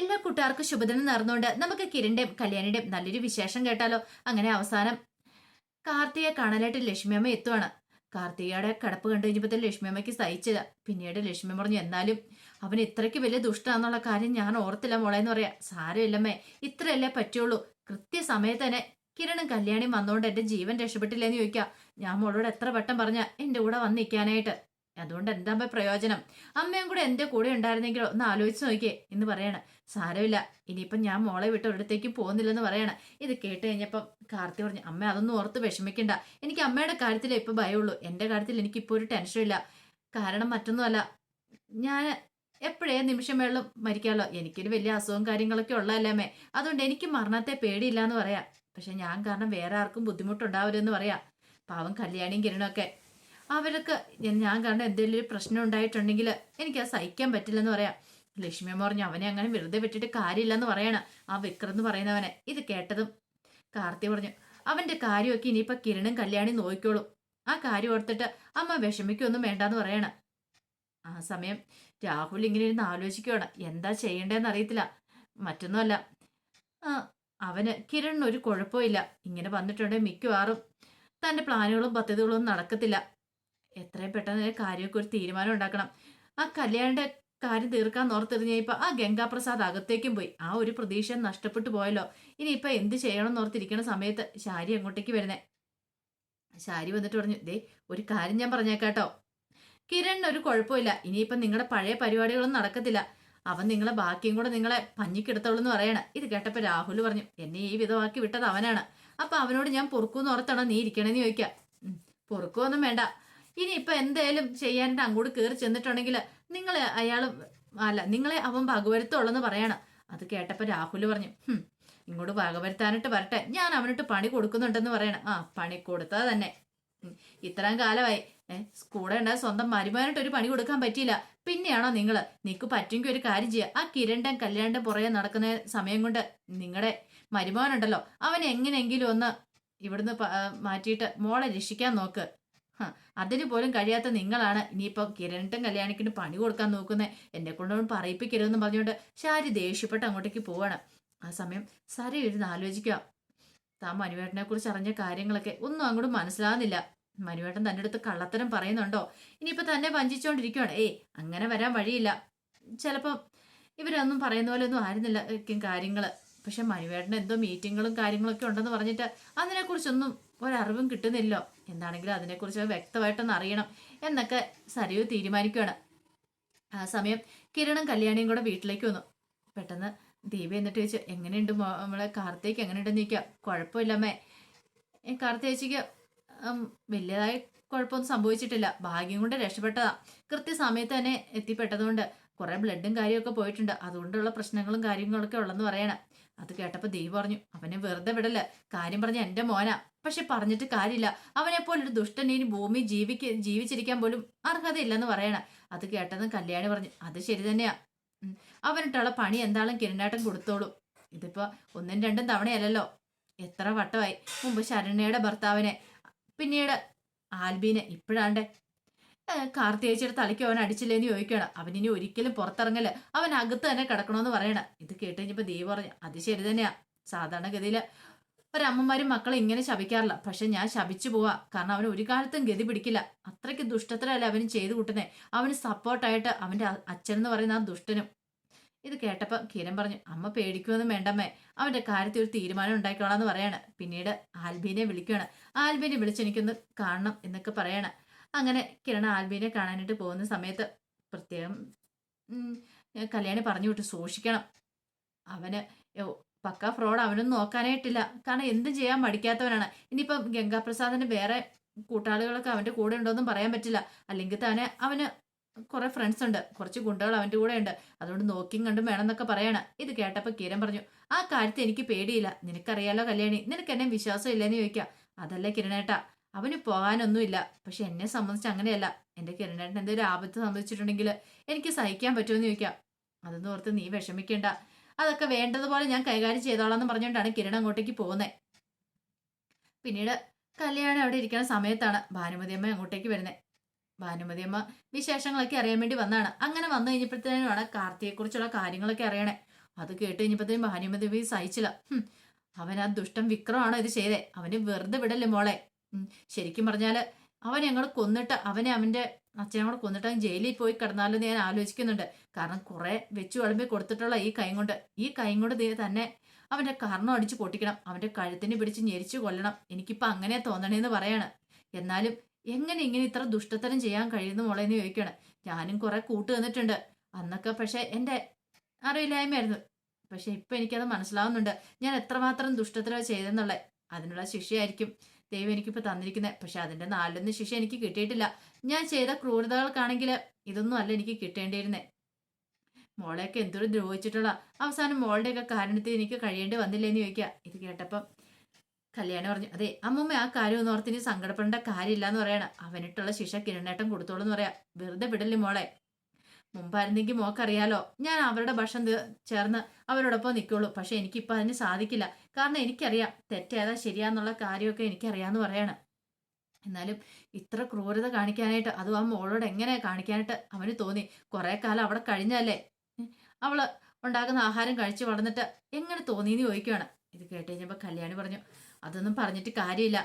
എല്ലാ കൂട്ടുകാർക്കും ശുഭദിനം നേർന്നുകൊണ്ട് നമുക്ക് കിരണിന്റെയും കല്യാണിന്റെയും നല്ലൊരു വിശേഷം കേട്ടാലോ? അങ്ങനെ അവസാനം കാർത്തിയെ കാണാനായിട്ട് ലക്ഷ്മിയമ്മ എത്തുവാണ്. കാർത്തികയുടെ കിടപ്പ് കണ്ടു കഴിഞ്ഞപ്പോൾ ലക്ഷ്മിയമ്മയ്ക്ക് സഹിച്ചില്ല. പിന്നീട് ലക്ഷ്മി പറഞ്ഞു എന്നാലും അവൻ ഇത്രയ്ക്ക് വലിയ ദുഷ്ടാന്നുള്ള കാര്യം ഞാൻ ഓർത്തില്ല മോളെ എന്ന് പറയാം. സാരമില്ലമ്മേ ഇത്രയല്ലേ പറ്റുള്ളൂ. കൃത്യസമയത്ത് തന്നെ കിരണും കല്യാണിയും വന്നുകൊണ്ട് എന്റെ ജീവൻ രക്ഷപ്പെട്ടില്ലെന്ന് ചോദിക്കാം. ഞാൻ മോളോട് എത്ര വട്ടം പറഞ്ഞ എന്റെ കൂടെ വന്ന് നിൽക്കാനായിട്ട്. അതുകൊണ്ട് എന്താ പ്രയോജനം? അമ്മയും കൂടെ എന്റെ കൂടെ ഉണ്ടായിരുന്നെങ്കിലോ ഒന്ന് ആലോചിച്ച് നോക്കിയേ എന്ന് പറയണ. സാരമില്ല ഇനിയിപ്പം ഞാൻ മോളെ വിട്ട് ഒരിടത്തേക്കും പോകുന്നില്ലെന്ന് പറയണം. ഇത് കേട്ട് കഴിഞ്ഞപ്പം കാർത്തി പറഞ്ഞു അമ്മ അതൊന്നും ഓർത്ത് വിഷമിക്കണ്ട. എനിക്ക് അമ്മയുടെ കാര്യത്തിലേ ഇപ്പൊ ഭയമുള്ളൂ. എന്റെ കാര്യത്തിൽ എനിക്ക് ഇപ്പോൾ ഒരു ടെൻഷനില്ല കാരണം മറ്റൊന്നുമല്ല ഞാൻ എപ്പോഴേ നിമിഷം വേളം മരിക്കാമല്ലോ എനിക്കൊരു വലിയ അസുഖം കാര്യങ്ങളൊക്കെ ഉള്ളതല്ലേ അതുകൊണ്ട് എനിക്ക് മരണത്തെ പേടിയില്ല എന്ന് പറയാം. പക്ഷെ ഞാൻ കാരണം വേറെ ആർക്കും ബുദ്ധിമുട്ടുണ്ടാവരുതെന്ന് പറയാം. പാവം കല്യാണിയും കിരണമൊക്കെ അവർക്ക് ഞാൻ കാരണം എന്തെങ്കിലും പ്രശ്നം ഉണ്ടായിട്ടുണ്ടെങ്കിൽ എനിക്ക് അത് സഹിക്കാൻ പറ്റില്ലെന്ന് പറയാം. ലക്ഷ്മി അമ്മ പറഞ്ഞു അവനെ അങ്ങനെ വെറുതെ വിട്ടിട്ട് കാര്യമില്ലെന്ന് പറയണം ആ വിക്രം എന്ന് പറയുന്നവനെ. ഇത് കേട്ടതും കാർത്തി പറഞ്ഞു അവന്റെ കാര്യമൊക്കെ ഇനിയിപ്പോൾ കിരണും കല്യാണി നോക്കിക്കോളും. ആ കാര്യം ഓർത്തിട്ട് അമ്മ വിഷമിക്കൊന്നും വേണ്ടാന്ന് പറയണം. ആ സമയം രാഹുൽ ഇങ്ങനെ ഇരുന്ന് ആലോചിക്കുകയാണ് എന്താ ചെയ്യേണ്ടതെന്ന് അറിയത്തില്ല. മറ്റൊന്നുമല്ല അവന് കിരണിന് ഒരു കുഴപ്പമില്ല. ഇങ്ങനെ വന്നിട്ടുണ്ടെങ്കിൽ മിക്കവാറും തന്റെ പ്ലാനുകളും പദ്ധതികളും ഒന്നും നടക്കത്തില്ല. എത്രയും പെട്ടെന്ന് കാര്യമൊക്കെ ഒരു തീരുമാനം ഉണ്ടാക്കണം. ആ കല്യാണിന്റെ കാര്യം തീർക്കാൻ ഓർത്തെറിഞ്ഞപ്പോ ആ ഗംഗാപ്രസാദ് അകത്തേക്കും പോയി. ആ ഒരു പ്രതീക്ഷ നഷ്ടപ്പെട്ടു പോയല്ലോ. ഇനി ഇപ്പൊ എന്ത് ചെയ്യണം എന്നോർത്തിരിക്കുന്ന സമയത്ത് ശാരി അങ്ങോട്ടേക്ക് വരുന്നേ. ശാരി വന്നിട്ട് പറഞ്ഞു ദേ ഒരു കാര്യം ഞാൻ പറഞ്ഞേക്കാട്ടോ. കിരണിന് ഒരു കുഴപ്പമില്ല. ഇനിയിപ്പം നിങ്ങളുടെ പഴയ പരിപാടികളൊന്നും നടക്കത്തില്ല. അവൻ നിങ്ങളെ ബാക്കിയും കൂടെ നിങ്ങളെ പഞ്ഞിക്കെടുത്തോളൂ എന്ന് പറയണ. ഇത് കേട്ടപ്പോൾ രാഹുൽ പറഞ്ഞു എന്നെ ഈ വിധമാക്കി വിട്ടത് അവനാണ്. അപ്പൊ അവനോട് ഞാൻ പൊറുക്കൂന്ന് ഓർത്താണോ നീ ഇരിക്കണേന്ന് ചോദിക്കാം. പൊറുക്കുമൊന്നും വേണ്ട. ഇനി ഇപ്പൊ എന്തായാലും ചെയ്യാനായിട്ട് അങ്ങോട്ട് കയറി ചെന്നിട്ടുണ്ടെങ്കിൽ നിങ്ങൾ അയാൾ അല്ല നിങ്ങളെ അവൻ ഭഗവരുത്തുള്ളെന്ന് പറയണം. അത് കേട്ടപ്പോൾ രാഹുൽ പറഞ്ഞു ഇങ്ങോട്ട് ഭാഗവരുത്താനായിട്ട് വരട്ടെ. ഞാൻ അവനിട്ട് പണി കൊടുക്കുന്നുണ്ടെന്ന് പറയണം. ആ പണി കൊടുത്താ തന്നെ. ഇത്രയും കാലമായി. ഏഹ് കൂടെ ഉണ്ടായ സ്വന്തം മരുമാനായിട്ട് ഒരു പണി കൊടുക്കാൻ പറ്റിയില്ല. പിന്നെയാണോ നിങ്ങൾ? നിനക്ക് പറ്റുമെങ്കിൽ ഒരു കാര്യം ചെയ്യുക ആ കിരണ്ടൻ കല്യാണ്ടൻ പുറകെ നടക്കുന്ന സമയം കൊണ്ട് നിങ്ങളുടെ മരുമോനുണ്ടല്ലോ അവൻ എങ്ങനെയെങ്കിലും ഒന്ന് ഇവിടുന്ന് മാറ്റിയിട്ട് മോളെ രക്ഷിക്കാൻ നോക്ക്. അതിന് പോലും കഴിയാത്ത നിങ്ങളാണ്. ഇനിയിപ്പോ കിരണിട്ടും കല്യാണിക്കിന് പണി കൊടുക്കാൻ നോക്കുന്നത് എന്നെ കൊണ്ടൊന്നും പറയിപ്പിക്കരുതെന്ന് പറഞ്ഞുകൊണ്ട് ശാരി ദേഷ്യപ്പെട്ട് അങ്ങോട്ടേക്ക് പോവാണ്. ആ സമയം സാരി ഇരുന്ന് ആലോചിക്കുക. താൻ മനുവേട്ടനെ കുറിച്ച് അറിഞ്ഞ കാര്യങ്ങളൊക്കെ ഒന്നും അങ്ങോട്ട് മനസ്സിലാകുന്നില്ല. മനുവേട്ടൻ തന്റെ അടുത്ത് കള്ളത്തരം പറയുന്നുണ്ടോ? ഇനിയിപ്പോ തന്നെ വഞ്ചിച്ചുകൊണ്ടിരിക്കുകയാണ് ഏയ് അങ്ങനെ വരാൻ വഴിയില്ല. ചിലപ്പം ഇവരൊന്നും പറയുന്ന പോലെ ഒന്നും ആയിരുന്നില്ല കാര്യങ്ങൾ പക്ഷെ മനുവേട്ടന് എന്തോ മീറ്റിങ്ങുകളും കാര്യങ്ങളൊക്കെ ഉണ്ടെന്ന് പറഞ്ഞിട്ട് അതിനെക്കുറിച്ചൊന്നും ഒരറിവും കിട്ടുന്നില്ലോ. എന്താണെങ്കിലും അതിനെക്കുറിച്ച് വ്യക്തമായിട്ടൊന്ന് അറിയണം എന്നൊക്കെ സരയു തീരുമാനിക്കുകയാണ്. ആ സമയം കിരണും കല്യാണിയും കൂടെ വീട്ടിലേക്ക് വന്നു. പെട്ടെന്ന് ദീപ എന്നിട്ട് ചോദിച്ചു എങ്ങനെയുണ്ട് നമ്മളെ കാർത്തേക്ക് എങ്ങനെയുണ്ടെന്ന് നീക്കാം? കുഴപ്പമില്ലമ്മേ ഏ, കാർത്തി ചേച്ചിക്ക് ഉം, വലിയതായി കുഴപ്പമൊന്നും സംഭവിച്ചിട്ടില്ല. ഭാഗ്യം കൊണ്ട് രക്ഷപ്പെട്ടതാ. കൃത്യസമയത്ത് തന്നെ എത്തിപ്പെട്ടതുകൊണ്ട് കുറെ ബ്ലഡും കാര്യമൊക്കെ പോയിട്ടുണ്ട്. അതുകൊണ്ടുള്ള പ്രശ്നങ്ങളും കാര്യങ്ങളൊക്കെ ഉള്ളെന്ന് പറയണം. അത് കേട്ടപ്പോൾ ദൈവം പറഞ്ഞു അവനെ വെറുതെ വിടൽ കാര്യം പറഞ്ഞ എന്റെ മോനാ. പക്ഷെ പറഞ്ഞിട്ട് കാര്യമില്ല. അവനെപ്പോലൊരു ദുഷ്ടനെ ദുഷ്ടൻ ഭൂമി ജീവിക്ക ജീവിച്ചിരിക്കാൻ പോലും അർഹതയില്ലെന്ന് പറയണം. അത് കേട്ടെന്ന് കല്യാണി പറഞ്ഞു അത് ശരി തന്നെയാ. അവനിട്ടുള്ള പണി എന്താളും കിരണാട്ടം കൊടുത്തോളൂ. ഇതിപ്പോ ഒന്നും രണ്ടും തവണയല്ലല്ലോ. എത്ര വട്ടമായി. മുമ്പ് ശരണ്യയുടെ ഭർത്താവിനെ പിന്നീട് ആൽബീനെ ഇപ്പോഴാണ്ട് കാർത്തികേച്ചിയുടെ തലയ്ക്ക് അവൻ അടിച്ചില്ലേന്ന് ചോദിക്കണം അവൻ ഇനി ഒരിക്കലും പുറത്തിറങ്ങൽ അവൻ അകത്ത് തന്നെ കിടക്കണമെന്ന് പറയണ. ഇത് കേട്ട് ദീപ പറഞ്ഞു അത് ശരി തന്നെയാ. സാധാരണഗതിയിൽ ഒരമ്മമാരും മക്കളെ ഇങ്ങനെ ശപിക്കാറില്ല. പക്ഷെ ഞാൻ ശപിച്ചു പോവാ. കാരണം അവന് ഒരു കാലത്തും ഗതി പിടിക്കില്ല. അത്രയ്ക്ക് ദുഷ്ടത്തിലല്ല അവന് ചെയ്തു കൂട്ടുന്നേ. അവന് സപ്പോർട്ടായിട്ട് അവന്റെ അച്ഛൻ എന്ന് പറയുന്ന ആ ദുഷ്ടനും. ഇത് കേട്ടപ്പോ കിരൺ പറഞ്ഞു അമ്മ പേടിക്കുമെന്നും വേണ്ടമ്മേ. അവന്റെ കാര്യത്തിൽ ഒരു തീരുമാനം ഉണ്ടാക്കിക്കോളാന്ന് പറയാണ്. പിന്നീട് ആൽബീനെ വിളിക്കുകയാണ്. ആൽബീനെ വിളിച്ച് എനിക്കൊന്ന് കാണണം എന്നൊക്കെ പറയാണ്. അങ്ങനെ കിരൺ ആൽബിനെ കാണാനായിട്ട് പോകുന്ന സമയത്ത് പ്രത്യേകം കല്യാണി പറഞ്ഞു വിട്ട് സൂക്ഷിക്കണം. അവന് പക്ക ഫ്രോഡ് അവനൊന്നും നോക്കാനായിട്ടില്ല. കാരണം എന്തും ചെയ്യാൻ മടിക്കാത്തവനാണ്. ഇനിയിപ്പം ഗംഗാപ്രസാദിന് വേറെ കൂട്ടാളികളൊക്കെ അവന്റെ കൂടെ ഉണ്ടോയെന്നും പറയാൻ പറ്റില്ല. അല്ലെങ്കിൽ തന്നെ അവന് കുറെ ഫ്രണ്ട്സ് ഉണ്ട്. കുറച്ച് ഗുണ്ടകൾ അവന്റെ കൂടെ ഉണ്ട്. അതുകൊണ്ട് നോക്കിയും കണ്ടും വേണമെന്നൊക്കെ പറയണം. ഇത് കേട്ടപ്പോൾ കിരൺ പറഞ്ഞു ആ കാര്യത്തിൽ എനിക്ക് പേടിയില്ല. നിനക്കറിയാലോ കല്യാണി? നിനക്ക് എന്നെ വിശ്വാസം ഇല്ലെന്ന് ചോദിക്കാം. അതല്ല കിരണേട്ടാ. അവന് പോകാനൊന്നുമില്ല. പക്ഷെ എന്നെ സംബന്ധിച്ച് അങ്ങനെയല്ല. എന്റെ കിരണേട്ടൻ എന്തെങ്കിലും ആപത്ത് സംഭവിച്ചിട്ടുണ്ടെങ്കിൽ എനിക്ക് സഹിക്കാൻ പറ്റുമെന്ന് ചോദിക്കാം. അതൊന്നും ഓർത്ത് നീ വിഷമിക്കേണ്ട. അതൊക്കെ വേണ്ടതുപോലെ ഞാൻ കൈകാര്യം ചെയ്തോളാം എന്ന് പറഞ്ഞുകൊണ്ടാണ് കിരൺ അങ്ങോട്ടേക്ക് പോകുന്നത് പിന്നീട് കല്യാണം അവിടെ ഇരിക്കുന്ന സമയത്താണ് ഭാനുമതി അമ്മ അങ്ങോട്ടേക്ക് വരുന്നത് ഭാനുമതി അമ്മ വിശേഷങ്ങളൊക്കെ അറിയാൻ വേണ്ടി വന്നതാണ് അങ്ങനെ വന്നു കഴിഞ്ഞപ്പോഴത്തേനുമാണ് കാർത്തിയെ കുറിച്ചുള്ള കാര്യങ്ങളൊക്കെ അറിയണേ. അത് കേട്ട് കഴിഞ്ഞപ്പോഴത്തേനും ഭാനുമതി സഹിച്ചില്ല. ഹും, അവൻ ആ ദുഷ്ടം വിക്രമാണോ ഇത് ചെയ്തേ? അവന് വെറുതെ വിടല്ലേ മോളെ? ശരിക്കും പറഞ്ഞാൽ അവൻ ഞങ്ങൾ കൊന്നിട്ട് അവനെ അവന്റെ അച്ഛനെ കൂടെ കൊന്നിട്ട് അവൻ ജയിലിൽ പോയി കിടന്നാലും ഞാൻ ആലോചിക്കുന്നുണ്ട്. കാരണം കുറെ വെച്ചു വിളമ്പി കൊടുത്തിട്ടുള്ള ഈ കൈ കൊണ്ട് ഈ കൈ കൊണ്ട് തന്നെ അവന്റെ കർണം അടിച്ച് പൊട്ടിക്കണം അവന്റെ കഴുത്തിന് പിടിച്ച് ഞെരിച്ചു കൊല്ലണം. എനിക്കിപ്പോൾ അങ്ങനെ തോന്നണേന്ന് പറയാണ്. എന്നാലും എങ്ങനെ ഇങ്ങനെ ഇത്ര ദുഷ്ടത്തരം ചെയ്യാൻ കഴിയുന്ന മോളെ എന്ന് ചോദിക്കണം. ഞാനും കുറെ കൂട്ട് തന്നിട്ടുണ്ട് അന്നൊക്കെ പക്ഷേ എന്റെ അറിവില്ലായ്മയായിരുന്നു. പക്ഷെ ഇപ്പൊ എനിക്കത് മനസ്സിലാവുന്നുണ്ട്. ഞാൻ എത്രമാത്രം ദുഷ്ടത്തരം ചെയ്തെന്നുള്ള അതിനുള്ള ശിക്ഷയായിരിക്കും. ദൈവം എനിക്കിപ്പോ തന്നിരിക്കുന്നത് പക്ഷെ അതിന്റെ നാലിലൊന്നും ശിക്ഷ എനിക്ക് കിട്ടിയിട്ടില്ല. ഞാൻ ചെയ്ത ക്രൂരതകൾക്കാണെങ്കിൽ ഇതൊന്നും അല്ല എനിക്ക് കിട്ടേണ്ടിയിരുന്നേ. മോളെയൊക്കെ എന്തൊരു ദ്രോഹിച്ചിട്ടുള്ള അവസാനം മോളുടെയൊക്കെ കാരണത്തിൽ എനിക്ക് കഴിയേണ്ടി വന്നില്ലേന്ന് ചോദിക്കുക ഇത് കേട്ടപ്പം കല്യാണം പറഞ്ഞു അതെ അമ്മമ്മ ആ കാര്യം ഒന്ന് സങ്കടപ്പെടേണ്ട കാര്യമില്ല എന്ന് പറയാണ്. അവനിട്ടുള്ള ശിക്ഷ കിരണേട്ടം കൊടുത്തോളൂ എന്ന് പറയാ. വെറുതെ വിടല്ലേ മോളെ? മുമ്പായിരുന്നെങ്കിൽ മോക്കറിയാലോ. ഞാൻ അവരുടെ ഭക്ഷണം ചേർന്ന് അവരോടൊപ്പം നിൽക്കുള്ളൂ പക്ഷെ എനിക്കിപ്പോൾ അതിന് സാധിക്കില്ല. കാരണം എനിക്കറിയാം തെറ്റേതാ ശരിയാന്നുള്ള കാര്യമൊക്കെ എനിക്കറിയാന്ന് പറയാണ്. എന്നാലും ഇത്ര ക്രൂരത കാണിക്കാനായിട്ട് അതും ആ മോളോട് എങ്ങനെ കാണിക്കാനായിട്ട് അവന് തോന്നി. കുറേ കാലം അവിടെ കഴിഞ്ഞല്ലേ. അവൾ ഉണ്ടാക്കുന്ന ആഹാരം കഴിച്ചു വളർന്നിട്ട് എങ്ങനെ തോന്നിയെന്ന് ചോദിക്കുകയാണ് ഇത് കേട്ട് കഴിഞ്ഞപ്പോൾ കല്യാണി പറഞ്ഞു അതൊന്നും പറഞ്ഞിട്ട് കാര്യമില്ല.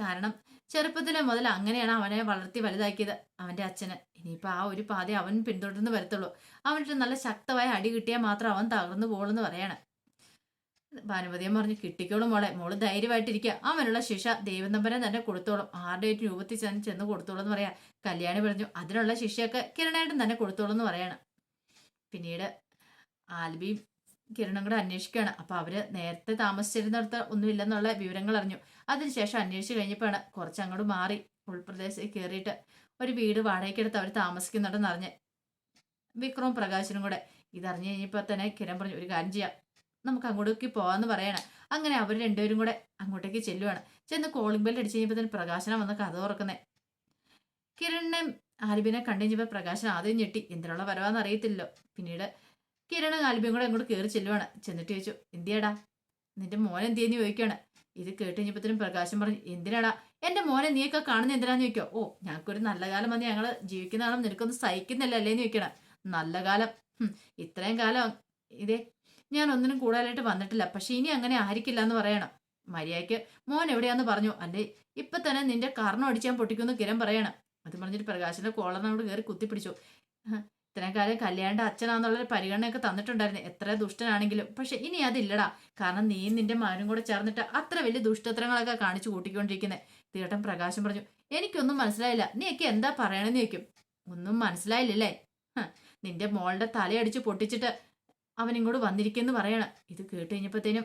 കാരണം ചെറുപ്പത്തിലെ മുതൽ അങ്ങനെയാണ് അവനെ വളർത്തി വലുതാക്കിയത്. അവന്റെ അച്ഛന്. ഇനിയിപ്പോൾ ആ ഒരു പാത അവൻ പിന്തുടർന്ന് വരത്തുള്ളൂ. അവനിട്ട് നല്ല ശക്തമായ അടി കിട്ടിയാൽ മാത്രം അവൻ തകർന്നു പോളെന്ന് പറയാണ്. ഭാനുപതിയും പറഞ്ഞു കിട്ടിക്കോളും മോളെ. മോൾ ധൈര്യമായിട്ടിരിക്കുക അവനുള്ള ശിക്ഷ ദൈവനമ്പരം തന്നെ കൊടുത്തോളും. ആരുടെ ഒരു രൂപത്തിൽ ചെന്ന് ചെന്ന് കൊടുത്തോളും എന്ന് പറയാ. കല്യാണി പറഞ്ഞു അതിനുള്ള ശിക്ഷയൊക്കെ കിരണായിട്ടും തന്നെ കൊടുത്തോളും എന്ന് പറയാണ്. പിന്നീട് ആൽബിയും കിരണും കൂടെ അന്വേഷിക്കുകയാണ്. അപ്പൊ അവർ നേരത്തെ താമസിച്ചിരുന്നിടത്ത് ഒന്നുമില്ലെന്നുള്ള വിവരങ്ങൾ അറിഞ്ഞു അതിനുശേഷം അന്വേഷിച്ച് കഴിഞ്ഞപ്പോഴാണ് കുറച്ച് അങ്ങോട്ട് മാറി ഉൾപ്രദേശത്ത് കയറിയിട്ട് ഒരു വീട് വാടകയ്ക്കെടുത്ത് അവർ താമസിക്കുന്നുണ്ടെന്ന് അറിഞ്ഞ് വിക്രവും പ്രകാശനും കൂടെ. ഇതറിഞ്ഞു കഴിഞ്ഞപ്പോൾ തന്നെ കിരൺ പറഞ്ഞു ഒരു കാര്യം ചെയ്യാം. നമുക്ക് അങ്ങോട്ടേക്ക് പോവാന്ന് പറയണം. അങ്ങനെ അവർ രണ്ടുപേരും കൂടെ അങ്ങോട്ടേക്ക് ചെല്ലുവാണ്. ചെന്ന് കോളിംഗ് ബെൽ അടിച്ചു കഴിഞ്ഞപ്പോൾ തന്നെ പ്രകാശനം വന്ന് കഥ തുറക്കുന്നേ. കിരണിനെ ആലിബിനെ കണ്ടു കഴിഞ്ഞപ്പോൾ പ്രകാശൻ ആദ്യം ഞെട്ടി. എന്തിനുള്ള വരവാന്ന് അറിയത്തില്ലല്ലോ. പിന്നീട് കിരണും ആൽബിയും കൂടെ അങ്ങോട്ട് കയറി ചെല്ലുവാണ്. ചെന്നിട്ട് ചോദിച്ചു എന്തിയാടാ? നിന്റെ മോൻ എന്തിയെന്ന് ചോദിക്കുകയാണ്. ഇത് കേട്ട് പ്രകാശം പറഞ്ഞു എന്തിനാടാ? എന്റെ മോനെ നീയൊക്കെ കാണുന്ന എന്തിനാന്ന് ചോദിക്കോ? ഓ ഞങ്ങൾക്കൊരു നല്ല കാലം വന്ന് ജീവിക്കുന്ന ആളും നിനക്കൊന്നും സഹിക്കുന്നില്ല അല്ലേന്ന് ചോദിക്കണം നല്ല കാലം? ഇത്രയും കാലം ഇതേ ഞാൻ ഒന്നിനും കൂടുതലായിട്ട് വന്നിട്ടില്ല. പക്ഷെ ഇനി അങ്ങനെ ആയിരിക്കില്ല എന്ന് പറയണം. മര്യാദയ്ക്ക് മോൻ എവിടെയാന്ന് പറഞ്ഞു. അല്ലേ ഇപ്പൊ തന്നെ നിന്റെ കർണം അടിച്ചാൻ പൊട്ടിക്കുന്നു കിരൺ പറയണം. അത് പറഞ്ഞിട്ട് പ്രകാശിന്റെ കോളറിനോട് കയറി കുത്തിപ്പിടിച്ചു. ഇത്രയും കാലം കല്യാണിന്റെ അച്ഛനാന്നുള്ളൊരു പരിഗണനയൊക്കെ തന്നിട്ടുണ്ടായിരുന്നു. എത്ര ദുഷ്ടനാണെങ്കിലും. പക്ഷെ ഇനി അതില്ലടാ. കാരണം നീ നിന്റെ മകനും കൂടെ ചേർന്നിട്ട് അത്ര വലിയ ദുഷ്ടത്രങ്ങളൊക്കെ കാണിച്ചു കൂട്ടിക്കൊണ്ടിരിക്കുന്നത് തീട്ടൻ പ്രകാശം പറഞ്ഞു എനിക്കൊന്നും മനസ്സിലായില്ല. നീയൊക്കെ എന്താ പറയണെന്ന് ചോദിക്കും. ഒന്നും മനസ്സിലായില്ലല്ലേ? നിന്റെ മോളുടെ തലയടിച്ച് പൊട്ടിച്ചിട്ട് അവൻ ഇങ്ങോട്ട് വന്നിരിക്കുന്നു പറയണം. ഇത് കേട്ട് കഴിഞ്ഞപ്പോഴത്തേനും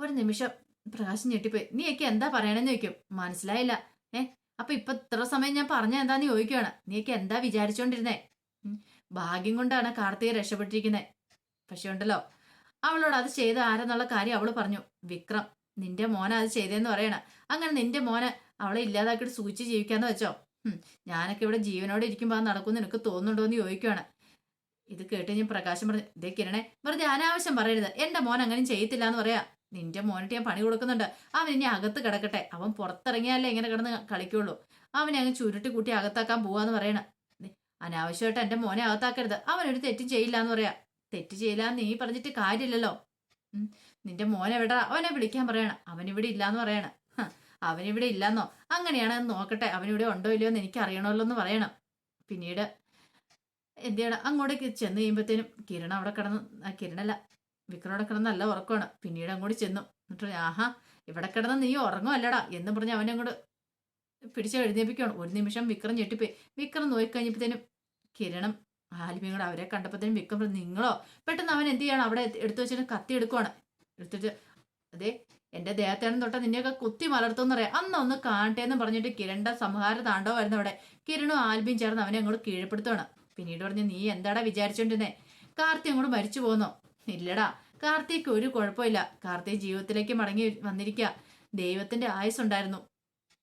ഒരു നിമിഷം പ്രകാശം ഞെട്ടിപ്പോയി. നീയൊക്കെ എന്താ പറയണെന്ന് ചോദിക്കും. മനസ്സിലായില്ല. ഏ അപ്പൊ ഇപ്പൊ ഇത്ര സമയം ഞാൻ പറഞ്ഞ എന്താന്ന് ചോദിക്കുകയാണ് നീക്ക് എന്താ വിചാരിച്ചോണ്ടിരുന്നേ? ഭാഗ്യം കൊണ്ടാണ് കാർത്തിക രക്ഷപ്പെട്ടിരിക്കുന്നത് പക്ഷെ ഉണ്ടല്ലോ അവളോട് അത് ചെയ്ത ആരെന്നുള്ള കാര്യം അവൾ പറഞ്ഞു. വിക്രം നിന്റെ മോനെ അത് ചെയ്തേന്ന് പറയണ. അങ്ങനെ നിന്റെ മോനെ അവളെ ഇല്ലാതാക്കിയിട്ട് സൂചിച്ച് ജീവിക്കാന്ന് വെച്ചോ? ഞാനൊക്കെ ഇവിടെ ജീവനോടെ ഇരിക്കുമ്പോൾ അത് നടക്കുമെന്ന് എനിക്ക് തോന്നുന്നുണ്ടോ എന്ന് ചോദിക്കുകയാണ് ഇത് കേട്ട് ഞാൻ പ്രകാശം പറഞ്ഞു ഇതേ കിരണേ വെറുതെ അനാവശ്യം പറയരുത്. എന്റെ മോൻ അങ്ങനെ ചെയ്യത്തില്ല എന്ന് പറയാ. നിന്റെ മോനിട്ട് ഞാൻ പണി കൊടുക്കുന്നുണ്ട്. അവൻ ഇനി അകത്ത് കിടക്കട്ടെ. അവൻ പുറത്തിറങ്ങിയാലേ ഇങ്ങനെ കിടന്ന് കളിക്കുള്ളൂ. അവനെ അങ്ങ് ചുരുട്ടി കൂട്ടി അകത്താക്കാൻ പോവാന്ന് പറയണ. അനാവശ്യമായിട്ട് എന്റെ മോനെ അകത്താക്കരുത്. അവനൊരു തെറ്റും ചെയ്യില്ല എന്ന് പറയാ. തെറ്റ് ചെയ്യില്ലന്ന് നീ പറഞ്ഞിട്ട് കാര്യമില്ലല്ലോ. നിന്റെ മോനെ എവിടെ? അവനെ വിളിക്കാൻ പറയണം. അവനിവിടെ ഇല്ലാന്ന് പറയണം. അവനിവിടെ ഇല്ലെന്നോ? അങ്ങനെയാണ് നോക്കട്ടെ. അവനിവിടെ ഉണ്ടോ ഇല്ലയോ എന്ന് എനിക്ക് അറിയണമല്ലോ എന്ന് പറയണം. പിന്നീട് എന്ത് ചെയ്യണം? അങ്ങോട്ടേക്ക് ചെന്ന് കഴിയുമ്പോഴത്തേനും കിരൺ അവിടെ കിടന്ന് കിരണല്ല വിക്രം അവിടെ കിടന്ന് നല്ല ഉറക്കമാണ്. പിന്നീട് അങ്ങോട്ട് ചെന്നു. എന്നിട്ട് ആഹാ ഇവിടെ കിടന്ന് നീ ഉറങ്ങുമല്ലടാ എന്ന് പറഞ്ഞ് അവനെ അങ്ങോട്ട് പിടിച്ച് എഴുന്നേപ്പിക്കുകയാണ് ഒരു നിമിഷം വിക്രം ഞെട്ടിപ്പോയി. വിക്രം നോക്കിക്കഴിഞ്ഞപ്പോഴത്തേനും കിരണം ആലിമയും കൂടെ അവരെ കണ്ടപ്പോഴത്തേനും വിക്രം നിങ്ങളോ? പെട്ടെന്ന് അവൻ എന്ത് ചെയ്യണം? അവിടെ എടുത്തു വെച്ചിട്ട് കത്തി എടുക്കുവാണ്. എടുത്തിട്ട് അതെ എന്റെ ദേഹത്തേണം തൊട്ട നിന്നെയൊക്കെ കുത്തി മലർത്തുമെന്ന് പറയാം. അന്ന് ഒന്ന് കാണട്ടെ എന്ന് പറഞ്ഞിട്ട് കിരണ്ട സംഹാര താണ്ഡവമായിരുന്നു അവിടെ. കിരണും ആൽബിയും ചേർന്ന് അവനെ അങ്ങോട്ട് കീഴ്പ്പെടുത്തുവാണ്. പിന്നീട് പറഞ്ഞു നീ എന്താടാ വിചാരിച്ചോണ്ടിരുന്നേ? കാർത്തി അങ്ങോട്ട് മരിച്ചു പോന്നോ? ഇല്ലടാ കാർത്തിക്ക് ഒരു കുഴപ്പമില്ല. കാർത്തിക് ജീവിതത്തിലേക്ക് മടങ്ങി വന്നിരിക്കുക ദൈവത്തിന്റെ ആയുസ് ഉണ്ടായിരുന്നു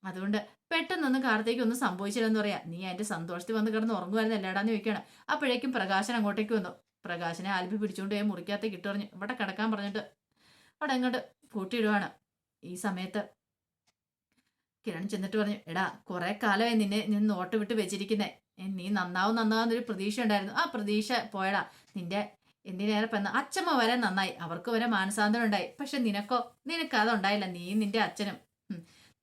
അതുകൊണ്ട് പെട്ടെന്നൊന്നും കാർത്തിക്ക് ഒന്നും സംഭവിച്ചില്ലെന്ന് പറയാ. നീ അതിന്റെ സന്തോഷത്തിൽ വന്ന് കിടന്ന് ഉറങ്ങുമായിരുന്നു എല്ലാടാന്ന് ചോദിക്കുകയാണ് അപ്പോഴേക്കും പ്രകാശൻ അങ്ങോട്ടേക്ക് വന്നു. പ്രകാശനെ ആൽബി പിടിച്ചുകൊണ്ട് പോയി മുറിക്കകത്തേക്ക് ഇട്ട് ഇവിടെ കിടക്കാൻ പറഞ്ഞിട്ട് അവിടെ അങ്ങോട്ട് കൂട്ടിയിടുവാണ് ഈ സമയത്ത് കിരൺ ചെന്നിട്ട് പറഞ്ഞു എടാ കുറെ കാലമായി നിന്നെ നിന്ന് നോട്ട് വിട്ട് വെച്ചിരിക്കുന്നേ. നീ നന്നാവും നന്നാവുന്നൊരു പ്രതീക്ഷ ഉണ്ടായിരുന്നു ആ പ്രതീക്ഷ പോയടാ. നിന്റെ എന്തിനേറെ പെന്ന് അച്ഛമ്മ വരെ നന്നായി. അവർക്ക് വരെ മാനസാന്തരം ഉണ്ടായി. പക്ഷെ നിനക്കോ? നിനക്ക് അതുണ്ടായില്ല. നീ നിന്റെ അച്ഛനും.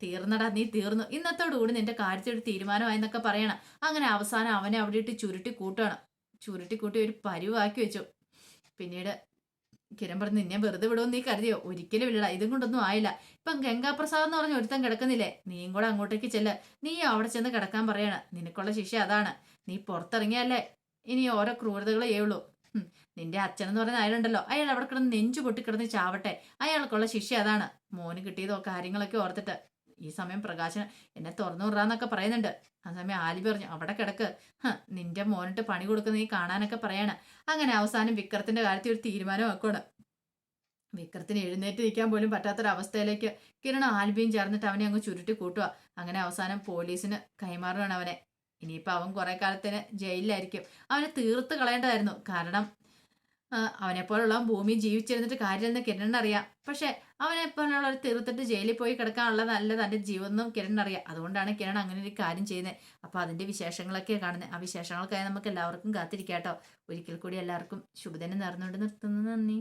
തീർന്നടാ നീ തീർന്നു. ഇന്നത്തോടുകൂടി നിന്റെ കാര്യത്തിലൊരു തീരുമാനമായി എന്നൊക്കെ പറയണം. അങ്ങനെ അവസാനം അവനെ അവിടെ ഇട്ട് ചുരുട്ടി കൂട്ടണം ചുരുട്ടി കൂട്ടി ഒരു പരിവാക്കി വെച്ചു. പിന്നീട് കിരൺ പറഞ്ഞു നിന്നെ വെറുതെ വിടുമെന്ന് നീ കരുതിയോ? ഒരിക്കലും ഇല്ലടാ. ഇതും കൊണ്ടൊന്നും ആയില്ല. ഇപ്പം ഗംഗാപ്രസാദ് എന്ന് പറഞ്ഞ ഒരുത്തൻ കിടക്കുന്നില്ലേ? നീയും കൂടെ അങ്ങോട്ടേക്ക് ചെല്ല്. നീ അവിടെ ചെന്ന് കിടക്കാൻ പറയണം. നിനക്കുള്ള ശിക്ഷ അതാണ്. നീ പുറത്തിറങ്ങിയല്ലേ ഇനി ഓരോ ക്രൂരതകളേ ഹും, നിന്റെ അച്ഛൻ അച്ഛനെന്ന് പറയുന്ന അയാളുണ്ടല്ലോ. അയാൾ അവിടെ കിടന്ന് നെഞ്ചു പൊട്ടിക്കിടന്ന് ചാവട്ടെ. അയാൾക്കുള്ള ശിഷ്യ അതാണ്. മോന് കിട്ടിയതോ കാര്യങ്ങളൊക്കെ ഓർത്തിട്ട്. ഈ സമയം പ്രകാശൻ എന്നെ തുറന്നു വിടാന്നൊക്കെ പറയുന്നുണ്ട്. ആ സമയം ആലി പറഞ്ഞു അവിടെ കിടക്ക്. നിന്റെ മോനിട്ട് പണി കൊടുക്കുന്ന നീ കാണാനൊക്കെ പറയാണ്. അങ്ങനെ അവസാനം വിക്രത്തിന്റെ കാര്യത്തിൽ ഒരു തീരുമാനം ആക്കുകയാണ് വിക്രത്തിന് എഴുന്നേറ്റ് നിൽക്കാൻ പോലും പറ്റാത്തൊരവസ്ഥയിലേക്ക് കിരൺ ആൽബിയും ചേർന്നിട്ട് അവനെ അങ്ങ് ചുരുട്ടി കൂട്ടുക അങ്ങനെ അവസാനം പോലീസിന് കൈമാറുകയാണ് അവനെ. ഇനിയിപ്പോൾ അവൻ കുറേ കാലത്തിന് ജയിലിലായിരിക്കും. അവനെ തീർത്ത് കളയേണ്ടതായിരുന്നു. കാരണം അവനെപ്പോലുള്ള ഭൂമി ജീവിച്ചിരുന്നിട്ട് കാര്യമെന്ന് കിരണിനറിയാം പക്ഷെ അവനെപ്പോലുള്ള ഒരു തീർത്തിട്ട് ജയിലിൽ പോയി കിടക്കാനുള്ള നല്ല തന്റെ ജീവനും കിരണിനറിയാം അതുകൊണ്ടാണ് കിരൺ അങ്ങനെ ഒരു കാര്യം ചെയ്യുന്നത്. അപ്പോൾ അതിന്റെ വിശേഷങ്ങളൊക്കെ കാണുന്നത് ആ വിശേഷങ്ങൾക്കായി നമുക്ക് എല്ലാവർക്കും കാത്തിരിക്കാം കേട്ടോ ഒരിക്കൽ കൂടി എല്ലാവർക്കും ശുഭദിനം നേർന്നുകൊണ്ട് നിർത്തുന്നു. നന്ദി.